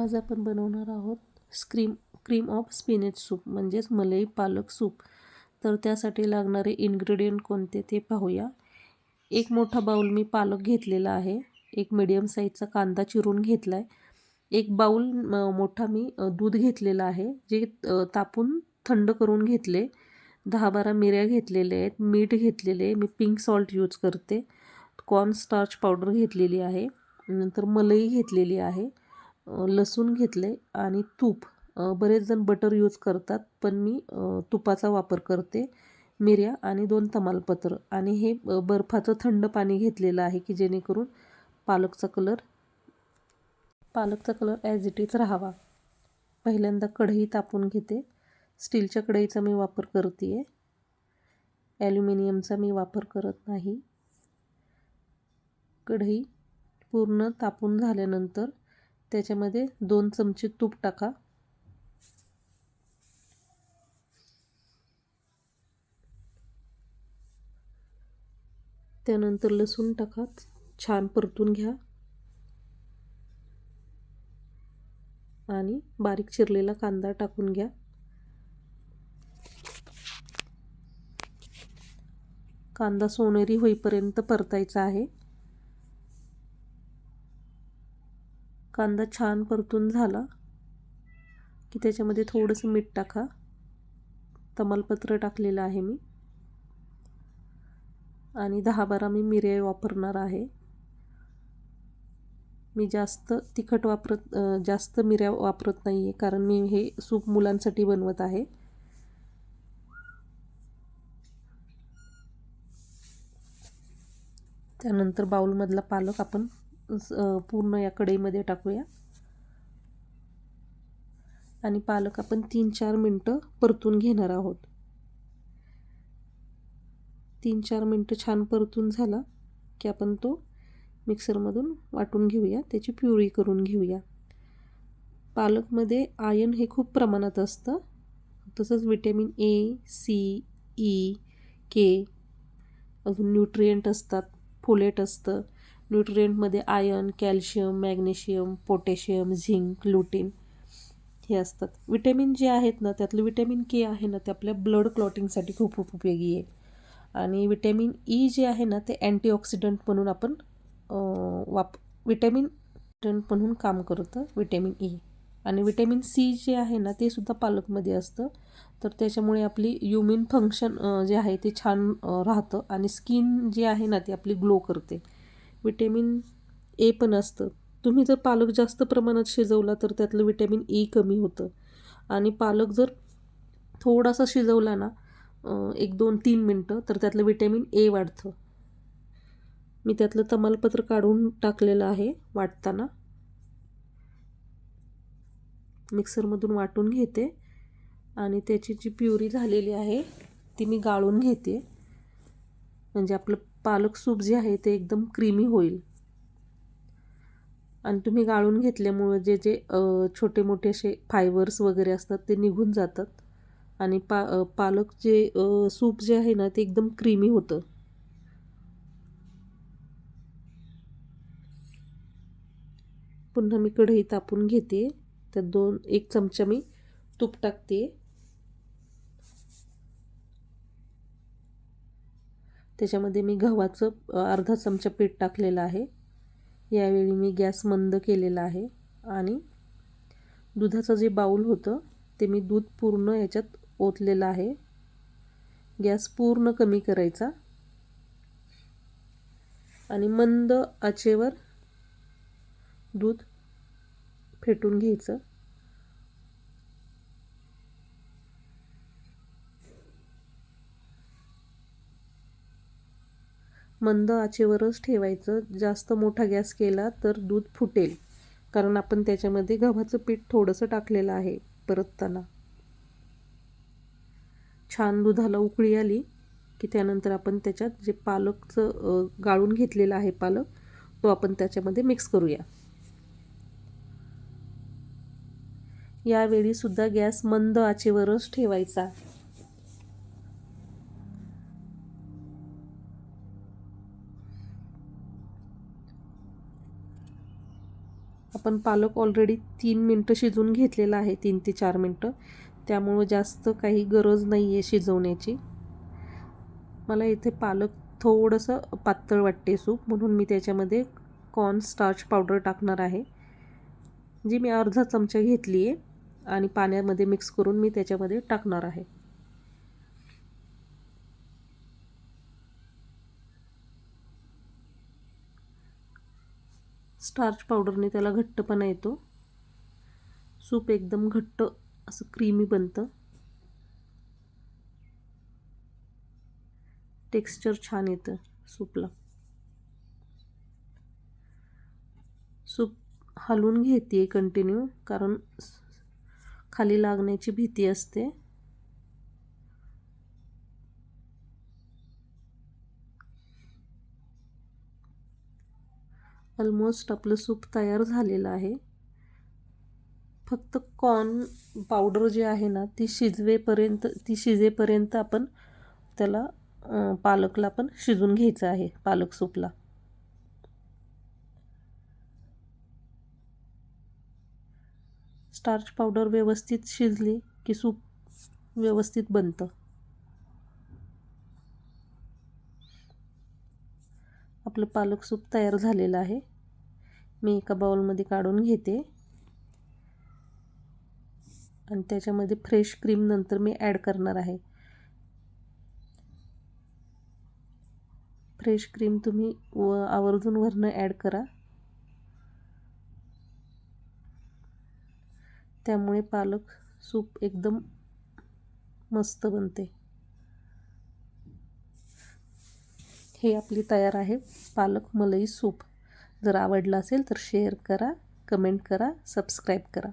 आज आपण बनवणार आहोत स्क्रीम क्रीम ऑफ स्पिनेच सूप म्हणजेच मलई पालक सूप तर त्यासाठी लागणारे इन्ग्रेडियंट कोणते ते पाहूया. एक मोठा बाऊल मी पालक घेतलेला आहे. एक मिडियम साईजचा कांदा चिरून घेतला आहे एक बाऊल मोठा मी दूध घेतलेला आहे जे तापून थंड करून घेतले. दहा बारा मिऱ्या घेतलेल्या आहेत. मीठ घेतलेले मी पिंक सॉल्ट यूज करते. कॉर्न स्टार्च पावडर घेतलेली आहे. नंतर मलई घेतलेली आहे. लसूण घेतले आणि तूप. बरेच जण बटर यूज करतात पण मी तुपाचा वापर करते. मिऱ्या आणि दोन तमालपत्र. आणि हे बर्फाचं थंड पाणी घेतलेलं आहे की जेणेकरून पालकचा कलर पालकचा कलर ॲज इट इज राहावा. पहिल्यांदा कढई तापून घेते. स्टीलच्या कढईचा मी वापर करते आहे ॲल्युमिनियमचा मी वापर करत नाही. कढई पूर्ण तापून झाल्यानंतर त्याच्यामध्ये दोन चमचे तूप टाका. त्यानंतर लसूण टाका छान परतून घ्या. आणि बारीक चिरलेला कांदा टाकून घ्या. कांदा सोनेरी होईपर्यंत परतायचा आहे. कांदा छान परतून झाला की त्याच्यामध्ये थोडंसं मीठ टाका. तमालपत्र टाकलेलं आहे मी. आणि दहा बारा मी मिरे वापरणार आहे. मी जास्त तिखट वापरत जास्त मिऱ्या वापरत नाही आहे कारण मी हे सूप मुलांसाठी बनवत आहे. त्यानंतर बाऊलमधला पालक आपण पूर्ण या कढईमध्ये टाकूया. आणि पालक आपण तीन चार मिनटं परतून घेणार आहोत. तीन चार मिनटं छान परतून झाला की आपण तो मिक्सरमधून वाटून घेऊया. त्याची प्युरी करून घेऊया. पालकमध्ये आयन हे खूप प्रमाणात असतं. तसंच vitamin A C E K अजून न्यूट्रियंट असतात. फोलेट असतं. न्यूट्रियंटमध्ये iron calcium magnesium potassium zinc lutein हे असतात. विटॅमिन जे आहेत ना त्यातलं विटॅमिन के आहे ना ते आपल्या ब्लड क्लॉटिंगसाठी खूप खूप उपयोगी आहे. आणि विटॅमिन ई जे आहे ना ते अँटीऑक्सिडंट म्हणून आपण वाप विटॅमिन म्हणून काम करतं विटॅमिन ई. आणि विटॅमिन सी जे आहे ना ते सुद्धा पालकमध्ये असतं. तर त्याच्यामुळे आपली युमिन फंक्शन जे आहे ते छान राहतं. आणि स्किन जी आहे ना ती आपली ग्लो करते. विटॅमिन ए पण असतं. तुम्ही जर पालक जास्त प्रमाणात शिजवला तर त्यातलं विटॅमिन ई कमी होतं. आणि पालक जर थोडासा शिजवला ना एक दोन तीन मिनटं तर त्यातलं विटॅमिन ए वाढतं. मी त्यातलं तमालपत्र काढून टाकलेलं आहे वाटताना. मिक्सरमधून वाटून घेते. आणि त्याची जी प्युरी झालेली आहे ती मी गाळून घेते. म्हणजे आपलं पालक सूप जे आहे ते एकदम क्रीमी होईल. आणि तुम्ही गाळून घेतल्यामुळं जे जे छोटे मोठे असे फायबर्स वगैरे असतात ते निघून जातात. आणि पा पालक जे सूप जे आहे ना ते एकदम क्रीमी होतं. पुन्हा मी कढई तापून घेते. त्यात दोन एक चमचा मी तूप टाकते. त्याच्यामध्ये मी गव्हाचं अर्धा चमचा पीठ टाकलेलं आहे. यावेळी मी गॅस मंद केलेला आहे आणि दुधाचं जे बाऊल होतं ते मी दूध पूर्ण याच्यात ओतलेलं आहे. गॅस पूर्ण कमी करायचा आणि मंद आचेवर दूध फेटून घ्यायचं. मंद आचेवरच ठेवायचं. जास्त मोठा गॅस केला तर दूध फुटेल. कारण आपण त्याच्यामध्ये गव्हाचं पीठ थोडंसं टाकलेलं आहे परतताना. छान दुधाला उकळी आली की त्यानंतर आपण त्याच्यात जे पालकचं गाळून घेतलेलं आहे पालक तो आपण त्याच्यामध्ये मिक्स करूया. यावेळी सुद्धा गॅस मंद आचेवरच ठेवायचा. आपण पालक ऑलरेडी तीन मिनटं शिजवून घेतलेला आहे तीन ते चार मिनटं. त्यामुळं जास्त काही गरज नाही आहे शिजवण्याची. मला इथे पालक थोडंसं पातळ वाटते सूप म्हणून मी त्याच्यामध्ये कॉर्न स्टार्च पावडर टाकणार आहे जी मी अर्धा चमचा घेतली आहे आणि पाण्यामध्ये मिक्स करून मी त्याच्यामध्ये टाकणार आहे. स्टार्च पावडरने त्याला घट्टपणा येतो. सूप एकदम घट्ट असं क्रीमी बनतं. टेक्स्चर छान येतं सूपला. सूप हलवून घेते कंटिन्यू कारण खाली लागण्याची भीती असते. ऑलमोस्ट आपलं सूप तयार झालेलं आहे. फक्त कॉर्न पावडर जी आहे ना ती शिजवेपर्यंत ती शिजेपर्यंत आपण त्याला पालकला पण शिजून घ्यायचं आहे पालक सूपला. स्टार्च पावडर व्यवस्थित शिजली की सूप व्यवस्थित बनतं. आपलं पालक सूप तयार झालेलं आहे. मी एका बाउलमध्ये काढून घेते. आणि त्याच्यामध्ये फ्रेश क्रीम नंतर मी ॲड करणार आहे. फ्रेश क्रीम तुम्ही व आवर्जून वरनं ॲड करा. त्यामुळे पालक सूप एकदम मस्त बनते. हे आपली तयार आहे. पालक मलई सूप. जर आवडलं असेल तर शेअर करा कमेंट करा सबस्क्राईब करा.